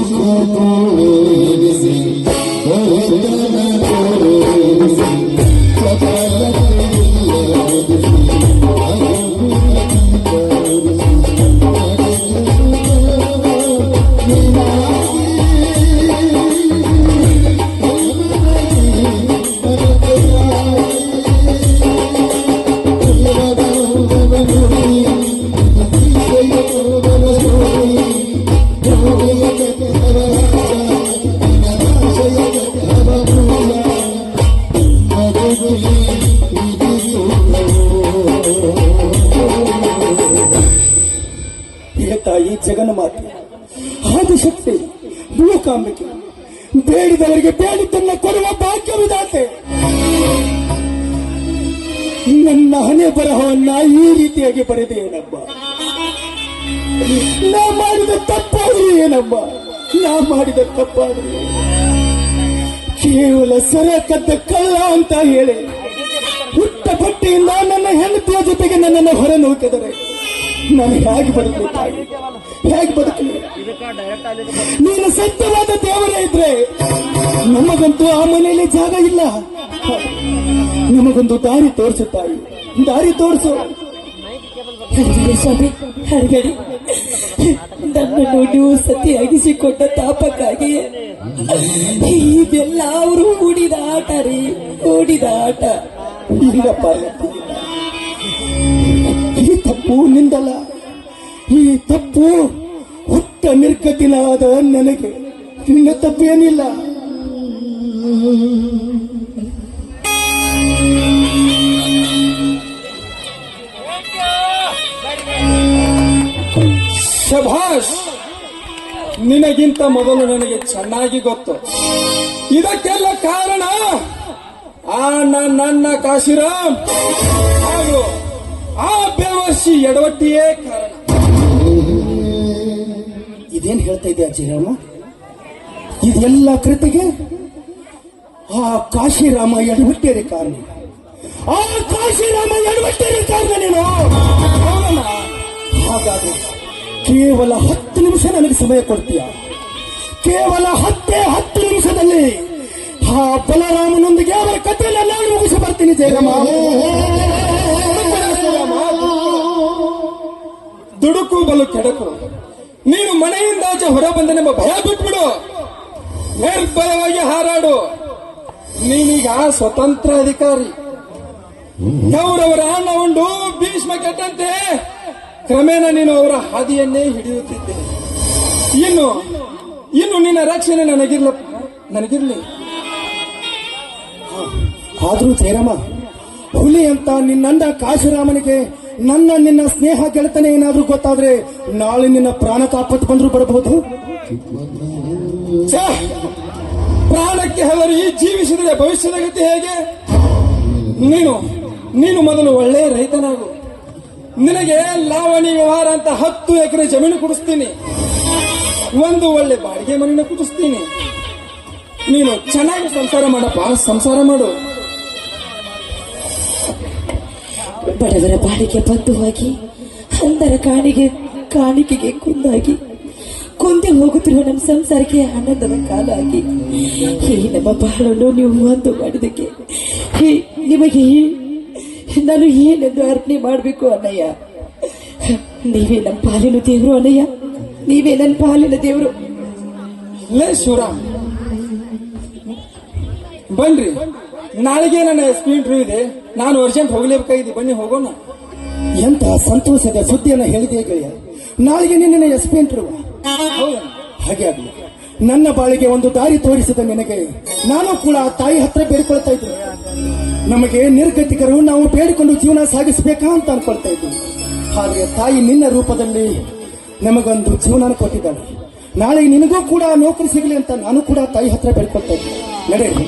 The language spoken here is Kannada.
Sous-titrage ತಾಯಿ ಜಗನ್ಮಾತೆ ಆದಿಶಕ್ತಿ ಭೂಕಾಂಬಿಕೆ ಬೇಡಿದವರಿಗೆ ಬೇಡಿದ್ದನ್ನ ಕೊಡುವ ಭಾಗ್ಯವಿದಾತೆ. ನನ್ನ ಹಣೆ ಬರಹವನ್ನ ಈ ರೀತಿಯಾಗಿ ಬರೆದೆ ಏನಮ್ಮ ನಾ ಮಾಡಿದ ತಪ್ಪಾದ್ರೆ ಏನಮ್ಮ ನಾ ಮಾಡಿದ ತಪ್ಪಾದ್ರೆ ಕೇವಲ ಸರ ಕದ್ದ ಕಳ್ಳ ಅಂತ ಹೇಳಿ ಹುಟ್ಟ ಬಟ್ಟೆಯಿಂದ ನನ್ನ ಹೆಂಡತಿಯ ಜೊತೆಗೆ ನನ್ನನ್ನು ಹೊರ ನೂಕಿದರೆ ನಾನು ಹೇಗೆ ಬದುಕಲಿ ತಾಯಿ ಹೇಗೆ ಬದುಕಲಿ? ನೀನು ಸತ್ಯವಾದ ದೇವರೇ ಇದ್ರೆ ನಮಗಂತೂ ಆ ಮನೆಯಲ್ಲಿ ಜಾಗ ಇಲ್ಲ. ನಮಗೊಂದು ದಾರಿ ತೋರಿಸು ತಾಯಿ. ದಾರಿ ತೋರಿಸು. ಸ್ವಾಮಿ, ಹರಿಬೇಡಿ. ನನ್ನನ್ನು ಸತಿಯಾಗಿಸಿಕೊಂಡ ತಾಪಕ್ಕಾಗಿ ಇದೆಲ್ಲ ಅವರು ಹೂಡಿದ ಆಟ ರೀ. ಹೂಡಿದ ಆಟ. ಇಲ್ಲ ತಪ್ಪು ನಿಂದಲ್ಲ ಈ ತಪ್ಪು ಹುಟ್ಟ ನಿರ್ಗತಿನಾದ ನನಗೆ. ನಿನ್ನ ತಪ್ಪೇನಿಲ್ಲ. ಶಭಾಷ್ ನಿನಗಿಂತ ಮೊದಲು ನನಗೆ ಚೆನ್ನಾಗಿ ಗೊತ್ತು. ಇದಕ್ಕೆಲ್ಲ ಕಾರಣ ಆ ನನ್ನ ಕಾಶಿರಾಮ್. ಹಾಗೂ ಆ ಬೇವರ್ಷಿ ಎಡವಟ್ಟಿಯೇ ಕಾರಣ. ಇದೇನ್ ಹೇಳ್ತಾ ಅಜ್ಜಿ ಜಯರಾಮ ಇದೆಲ್ಲ ಕೃತಿಗೆ ಆ ಕಾಶಿರಾಮ ಎಡವಟ್ಟೇರಿ ಕಾರಣ. ಆ ಕಾಶಿರಾಮ ಎಡವಟ್ಟೇರಿ ಕಾರಣ ನೀನು? ಹಾಗಾದ್ರೆ ಕೇವಲ ಹತ್ತು ನಿಮಿಷ ನನಗೆ ಸಮಯ ಕೊಡ್ತೀಯ? ಕೇವಲ ಹತ್ತೇ ಹತ್ತು ನಿಮಿಷದಲ್ಲಿ ಆ ಬಲರಾಮನೊಂದಿಗೆ ಅವರ ಕಥೆಯನ್ನ ನಾನು ಮುಗಿಸಿ ಬರ್ತೀನಿ, ಜಯರಾಮ. ದುಡುಕು ಬಲು ಕೆಡಕು. ನೀನು ಮನೆಯಿಂದಾಚೆ ಹೊರ ಬಂದನೆಂಬ ಭಯ ಬಿಟ್ಬಿಡು. ನಿರ್ಭಯವಾಗಿ ಹಾರಾಡು. ನೀನೀಗ ಸ್ವತಂತ್ರ ಅಧಿಕಾರಿ. ಅವರವರ ಅಣ್ಣ ಉಂಡು, ಭೀಷ್ಮ ಕೆಟ್ಟಂತೆ. ಕ್ರಮೇಣ ನೀನು ಅವರ ಹಾದಿಯನ್ನೇ ಹಿಡಿಯುತ್ತಿದ್ದೆ. ಇನ್ನು ಇನ್ನು ನಿನ್ನ ರಕ್ಷಣೆ ನನಗಿರ್ಲ, ನನಗಿರ್ಲಿ. ಆದ್ರೂ ಜಯರಾಮ ಹುಲಿ ಅಂತ ನಿನ್ನಂದ ಕಾಶಿರಾಮನಿಗೆ ನನ್ನ ನಿನ್ನ ಸ್ನೇಹ ಗೆಳೆತನ ಏನಾದ್ರೂ ಗೊತ್ತಾದ್ರೆ ನಾಳೆ ನಿನ್ನ ಪ್ರಾಣ ಕಾಪಾಟ್ ಬಂದ್ರು ಬರಬಹುದು! ಪ್ರಾಣಕ್ಕೆ ಹೆದರಿ ಜೀವಿಸಿದರೆ ಭವಿಷ್ಯದ ಗತಿ ಹೇಗೆ? ನೀನು ನೀನು ಮೊದಲು ಒಳ್ಳೆಯ ರೈತನಾಗು. ನಿನಗೆ ಲಾವಣಿ ವ್ಯವಹಾರ ಅಂತ ಹತ್ತು ಎಕರೆ ಜಮೀನು ಕುಡಿಸ್ತೀನಿ. ಒಂದು ಒಳ್ಳೆ ಬಾಡಿಗೆ ಮನೆಯನ್ನು ಕುಡಿಸ್ತೀನಿ ನೀನು ಚೆನ್ನಾಗಿ ಸಂಸಾರ ಮಾಡಪ್ಪ ಸಂಸಾರ ಮಾಡು. ಬಡವರ ಬಾಡಿಗೆ ಬಂದು ಹೋಗಿ ಅಂದರ ಕಾಣಿಗೆ, ಕಾಣಿಕೆಗೆ ಕುಂದಾಗಿ, ಕುಂದಿ ಹೋಗುತ್ತಿರುವ ನಮ್ಮ ಸಂಸಾರಕ್ಕೆ ಆನಂದದ ಕಾಲ ಆಗಿ ಈ ನಮ್ಮ ಬಾಳನ್ನು ನೀವು ಒಂದು ಮಾಡಿದಕ್ಕೆ, ಹೇ, ನಿಮಗೆ ನಾನು ಏನೆಂದು ಅರ್ಪಣೆ ಮಾಡಬೇಕು ಅನ್ನಯ್ಯ ನೀವೇ ನಮ್ಮ ಪಾಲಿನ ದೇವರು ಅಣ್ಣಯ್ಯ ನೀವೇ ನನ್ನ ಪಾಲಿನ ದೇವರು? ಶಿವರಾಮ್. ಬನ್ರಿ. ನಾಳೆಗೆ ನನ್ನ ಎಸ್ ಪಿ ಇಂಟರ್ವ್ಯೂ ಇದೆ. ನಾನು ಅರ್ಜೆಂಟ್ ಹೋಗಲೇಬೇಕಾಗಿದೆ ಬನ್ನಿ, ಹೋಗೋಣ. ಎಂತ ಸಂತೋಷದ ಸುದ್ದಿಯನ್ನು ಹೇಳಿದೆ ಗೆಳೆಯ. ನಾಳೆಗೆ ನಿನ್ನ ಎಸ್ ಪಿ ಇಂಟರ್ವ್ಯೂ ಹಾಗೆ ಆಗಲಿ. ನನ್ನ ಬಾಳಿಗೆ ಒಂದು ದಾರಿ ತೋರಿಸಿದ ನಿನಗೆ. ನಾನು ಕೂಡ ತಾಯಿ ಹತ್ರ ಬೇಡಿಕೊಳ್ತಾ ಇದ್ದೆ. ನಮಗೆ ನಿರ್ಗತಿಕರು ನಾವು ಬೇಡಿಕೊಂಡು ಜೀವನ ಸಾಗಿಸಬೇಕಾ ಅಂತ ಅನ್ಕೊಳ್ತಾ ಇದ್ದೆ. ಹಾಗೆ ತಾಯಿ ನಿನ್ನ ರೂಪದಲ್ಲಿ ನಮಗೊಂದು ಜೀವನ ಕೊಟ್ಟಿದ್ದಾಳೆ. ನಾಳೆ ನಿನಗೂ ಕೂಡ ನೌಕರಿ ಸಿಗಲಿ ಅಂತ ನಾನು ಕೂಡ ತಾಯಿ ಹತ್ರ ಬೇಡ್ಕೊಳ್ತಾ ಇದ್ದೆ. ನಡೆಯಿರಿ